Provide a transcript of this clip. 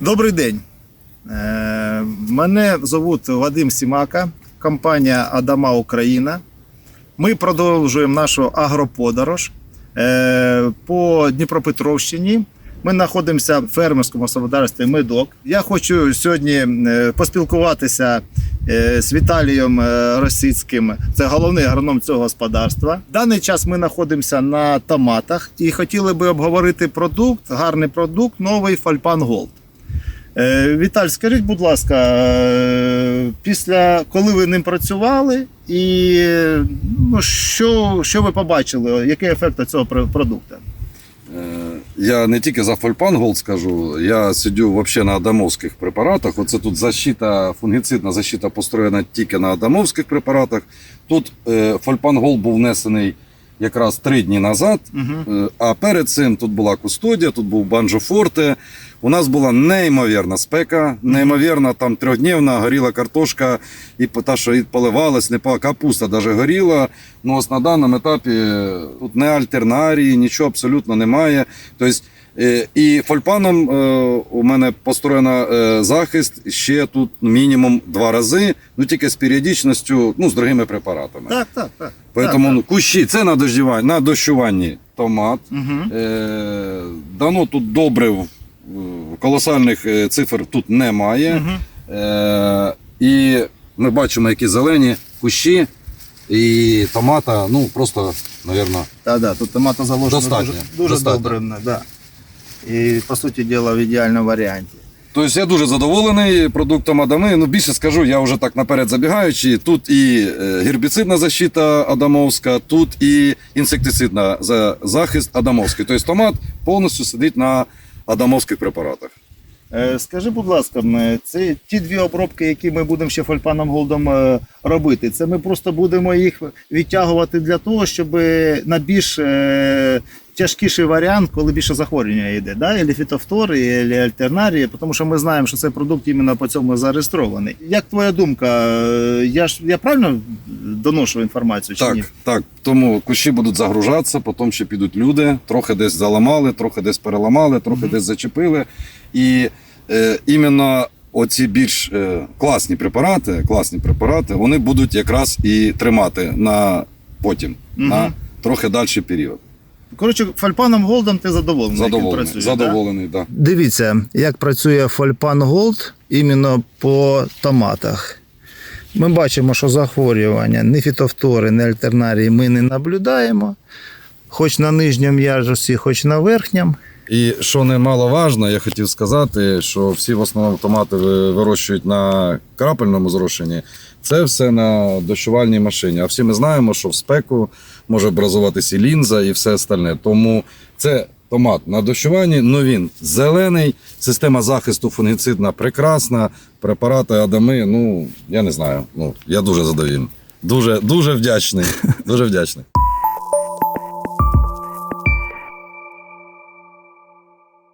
Добрий день. Е, Мене звуть Вадим Сімака, компанія Адама Україна. Ми продовжуємо нашу агроподорож е, по Дніпропетровщині. Ми знаходимося в фермерському господарстві Медок. Я хочу сьогодні е, поспілкуватися з Віталієм Росицьким, це головний агроном цього господарства. В даний час ми знаходимося на томатах і хотіли би обговорити продукт, гарний продукт, новий Фальпан Голд. Е, Віталь, скажіть, будь ласка, е, після коли ви ним працювали, і ну, що, що ви побачили, який ефект цього продукту? Е, Я не тільки за Фольпанголд скажу, я сидю взагалі на адамовських препаратах. Оце тут защита, фунгіцидна защита построєна тільки на адамовських препаратах. Тут Фольпанголд був внесений якраз три дні назад. Угу. А перед цим тут була кустодія, тут був банджофорте. У нас була неймовірна спека, неймовірна там трьохдневна горіла картошка, і та, що і поливалась, не по капуста навіть горіла. Ну ось на даному етапі тут не альтернарії, нічого абсолютно немає. Тобто, і фольпаном е, у мене построєна е, захист ще тут мінімум два рази, ну тільки з періодичністю, ну з другими препаратами. Так, так, так. Поэтому ну, кущі це на дождіванні, на дощуванні томат. Угу. Е, дано тут добрив, е, колосальних е, цифр тут немає. Угу. Е, і ми бачимо, які зелені кущі. І томата, ну просто, мабуть, Так, да, тут томата заложена Достатньо, дуже, дуже достатньо. добре. Да. І, по суті діла, в ідеальному варіанті. Тобто я дуже задоволений продуктом Адами. Ну, більше скажу, я вже так наперед забігаючи. Тут і е, гербіцидна защита Адамовська, тут і інсектицидна захист Адамовський. Тобто томат повністю сидить на Адамовських препаратах. Е, Скажи, будь ласка, це ті дві обробки, які ми будемо ще фольпаном голдом е, робити. Це ми просто будемо їх відтягувати для того, щоб на більш тяжкіший варіант, коли більше захворювання йде, да? Ілі фітофтор, і альтернарії, тому що ми знаємо, що цей продукт іменно по цьому зареєстрований. Як твоя думка? Я ж я правильно доношу інформацію чи Так, ні? так. Тому кущі будуть загружатися, потім ще підуть люди, трохи десь заламали, трохи десь переламали, трохи Мгм. десь зачепили. І е, іменно оці більш е, класні препарати, класні препарати, вони будуть якраз і тримати на потім, Мгм. на трохи далі період. Коротше, фальпаном Голдом ти задоволений. як працює, Задоволений, працює, да? задоволений, да? Дивіться, як працює фальпан Голд іменно по томатах. Ми бачимо, що захворювання ні фітофтори, ні альтернарії ми не наблюдаємо. Хоч на нижньому яжусі, хоч на верхньому. І що немаловажно, я хотів сказати, що всі в основному томати вирощують на крапельному зрошенні. Це все на дощувальній машині. А всі ми знаємо, що в спеку може образуватися і лінза і все остальне. Тому це томат на дощуванні, ну він зелений, система захисту фунгіцидна прекрасна, препарати Адами, ну я не знаю. Ну, я дуже задовільний. Дуже, дуже вдячний. Дуже вдячний.